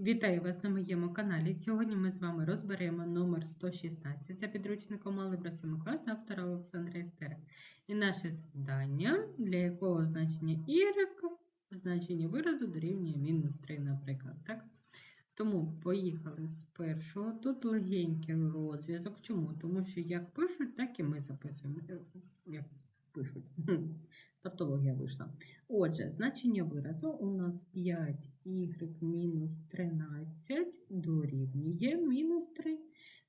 Вітаю вас на моєму каналі. Сьогодні ми з вами розберемо номер 116 за підручником Алgebra 7 класу автора Олександра Істера. І наше завдання, для якого значення y, значення виразу дорівнює мінус 3, наприклад. Так? Тому поїхали з першого. Тут легенький розв'язок. Чому? Тому що як пишуть, так і ми записуємо. Як пишуть. Тавтологія вийшла. Отже, значення виразу у нас 5y мінус 13 дорівнює мінус 3.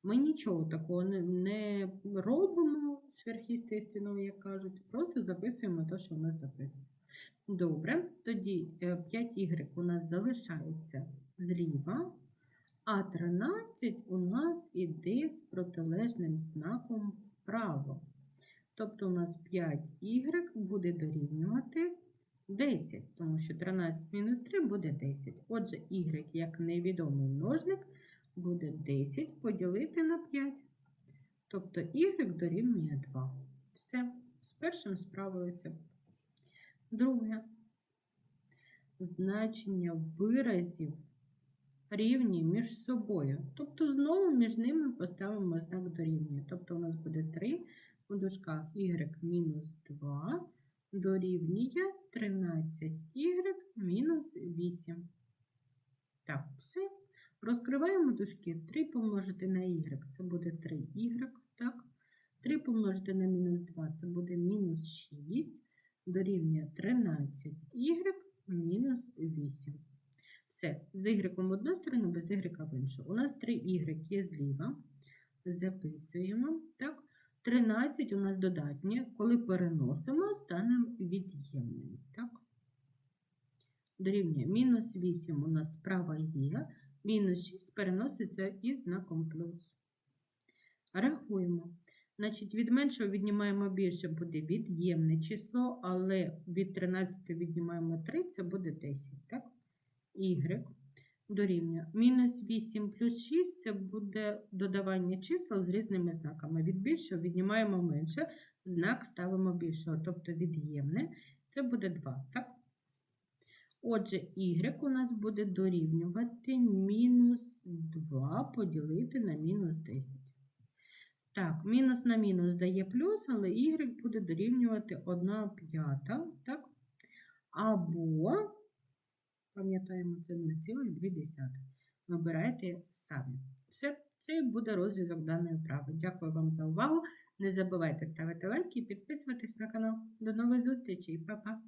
Ми нічого такого не, робимо сверхъестественного, як кажуть, просто записуємо те, що у нас записано. Добре, тоді 5y у нас залишається зліва, а 13 у нас іде з протилежним знаком вправо. Тобто у нас 5y буде дорівнювати 10, тому що 13 мінус 3 буде 10. Отже, y як невідомий множник буде 10 поділити на 5. Тобто y дорівнює 2. Все, з першим справилися. Друге. Значення виразів рівні між собою. Тобто, знову між ними поставимо знак дорівнює. Тобто, у нас буде 3 у дужках y мінус 2 дорівнює 13y мінус 8. Так, все. Розкриваємо дужки. 3 помножити на y, це буде 3y. Так? 3 помножити на мінус 2, це буде мінус 6, дорівнює 13y мінус 8. Все, з y в одну сторону, без y в іншу. У нас 3y є зліва. Записуємо. Так? 13 у нас додатнє, коли переносимо, стане від'ємним. Так? Дорівнює мінус 8 у нас справа є, мінус 6 переноситься із знаком плюс. Рахуємо. Значить, від меншого віднімаємо більше, буде від'ємне число, але від 13 віднімаємо 3, це буде 10. Так? Y дорівнює. Мінус 8 плюс 6 це буде додавання чисел з різними знаками. Від більшого віднімаємо менше, знак ставимо більшого, тобто від'ємне. Це буде 2. так? Отже, y у нас буде дорівнювати мінус 2 поділити на мінус 10. Так, мінус на мінус дає плюс, але y буде дорівнювати 1 п'ята, так? Або Пам'ятаємо, це 0,2. Вибирайте самі. Все, це буде розв'язок даної вправи. Дякую вам за увагу. Не забувайте ставити лайки і підписуватись на канал. До нових зустрічей, Па-па!